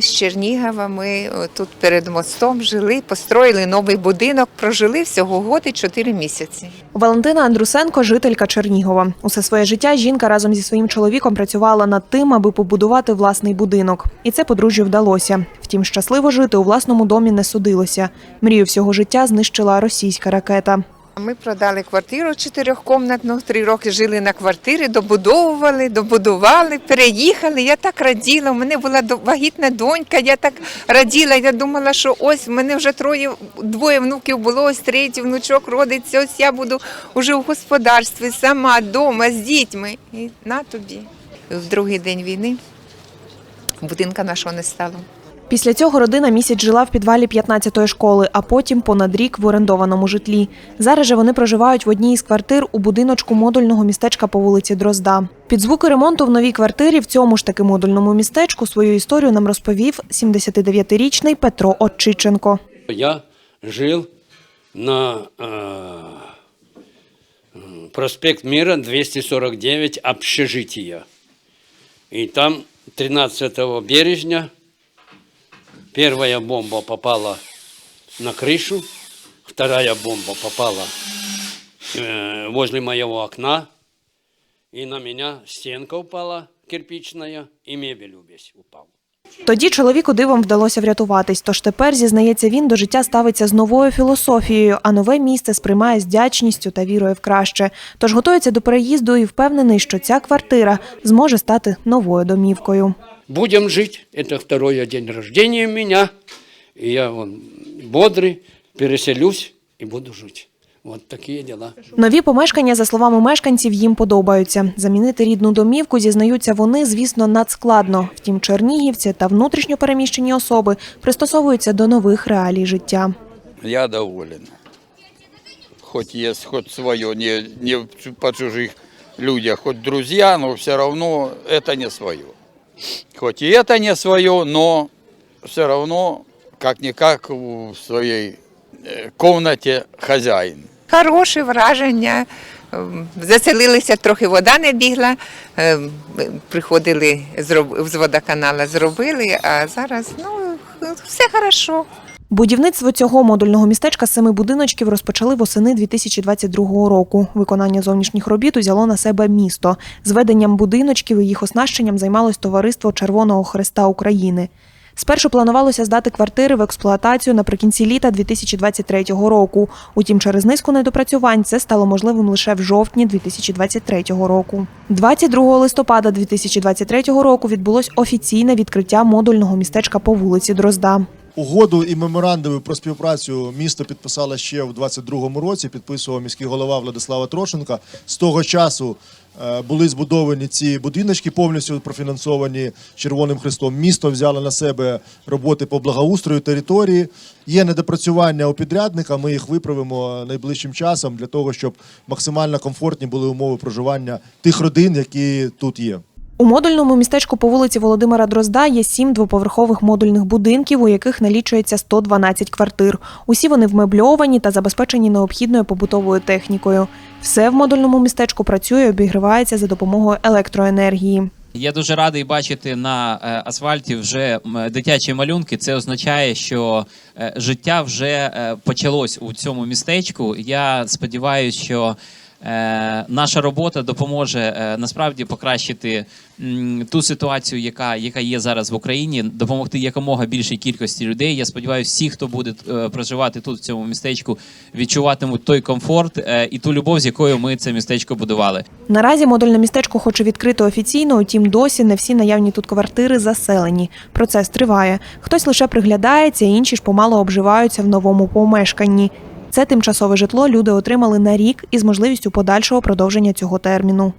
З Чернігова, ми тут перед мостом жили, построїли новий будинок, прожили всього год і 4 місяці. Валентина Андрусенко жителька Чернігова. Усе своє життя жінка разом зі своїм чоловіком працювала над тим, аби побудувати власний будинок. І це подружжю вдалося. Втім, щасливо жити у власному домі не судилося. Мрію всього життя знищила російська ракета. Ми продали квартиру чотирьохкомнатну, три роки жили на квартирі, добудовували, добудували, переїхали. Я так раділа. У мене була вагітна донька. Я так раділа. Я думала, що ось в мене вже троє, двоє внуків було, ось третій внучок родиться. Ось я буду уже в господарстві сама вдома з дітьми. І на тобі. В другий день війни будинка нашого не стало. Після цього родина місяць жила в підвалі 15-ї школи, а потім понад рік в орендованому житлі. Зараз же вони проживають в одній із квартир у будиночку модульного містечка по вулиці Дрозда. Під звуки ремонту в новій квартирі в цьому ж таки модульному містечку свою історію нам розповів 79-річний Петро Отчиченко. Я жил на м, проспект Мира 249 общежития. И там 13 березня первая бомба попала на крышу, вторая бомба попала э, возле моего окна, и на меня стенка упала кирпичная, и мебель весь упал. Тоді чоловіку дивом вдалося врятуватись, тож тепер, зізнається він, до життя ставиться з новою філософією, а нове місце сприймає з вдячністю та вірою в краще. Тож готується до переїзду і впевнений, що ця квартира зможе стати новою домівкою Будем жить. Это второй день рождения у меня. И я вон, бодрый, переселюсь и буду жить. Вот такие дела. Нові помешкання, за словами мешканців, їм подобаються. Замінити рідну домівку, зізнаються вони, звісно, надскладно. Втім, чернігівці та внутрішньо переміщені особи пристосовуються до нових реалій життя. Я доволен. Хоть есть хоть свое, не, не в- по чужих людях, хоть друзья, но все равно это не свое. Хоть и это не свое, но все равно, как-никак, в своей э, комнате хозяин. Хороше враження. Ем, Заселилися, трохи вода не бігла. ем, Приходили з водоканала, зробили, а зараз ну, все хорошо. Будівництво цього модульного містечка семи будиночків розпочали восени 2022 року. Виконання зовнішніх робіт узяло на себе місто. Зведенням будиночків і їх оснащенням займалось товариство Червоного Хреста України. Спершу планувалося здати квартири в експлуатацію наприкінці літа 2023 року. Утім, через низку недопрацювань це стало можливим лише в жовтні 2023 року. 22 листопада 2023 року відбулось офіційне відкриття модульного містечка по вулиці Дрозда. Угоду і меморандуми про співпрацю місто підписало ще в 22-му році. Підписував міський голова Владислава Трошенка. З того часу е, були збудовані ці будиночки, повністю профінансовані Червоним Хрестом. Місто взяло на себе роботи по благоустрою території. Є недопрацювання у підрядника. Ми їх виправимо найближчим часом для того, щоб максимально комфортні були умови проживання тих родин, які тут є. У модульному містечку по вулиці Володимира Дрозда є сім двоповерхових модульних будинків, у яких налічується 112 квартир. Усі вони вмебльовані та забезпечені необхідною побутовою технікою. Все в модульному містечку працює обігрівається за допомогою електроенергії. Я дуже радий бачити на е, асфальті вже дитячі малюнки. Це означає, що е, життя вже е, почалось у цьому містечку. Я сподіваюся, що наша робота допоможе е, насправді покращити ту ситуацію, яка, яка є зараз в Україні, допомогти якомога більшій кількості людей. Я сподіваюся, всі, хто буде е, проживати тут в цьому містечку, відчуватимуть той комфорт е, і ту любов, з якою ми це містечко будували. Наразі модульне містечко хоче відкрити офіційно, утім досі не всі наявні тут квартири заселені. Процес триває. Хтось лише приглядається, інші ж помало обживаються в новому помешканні. Це тимчасове житло люди отримали на рік із можливістю подальшого продовження цього терміну.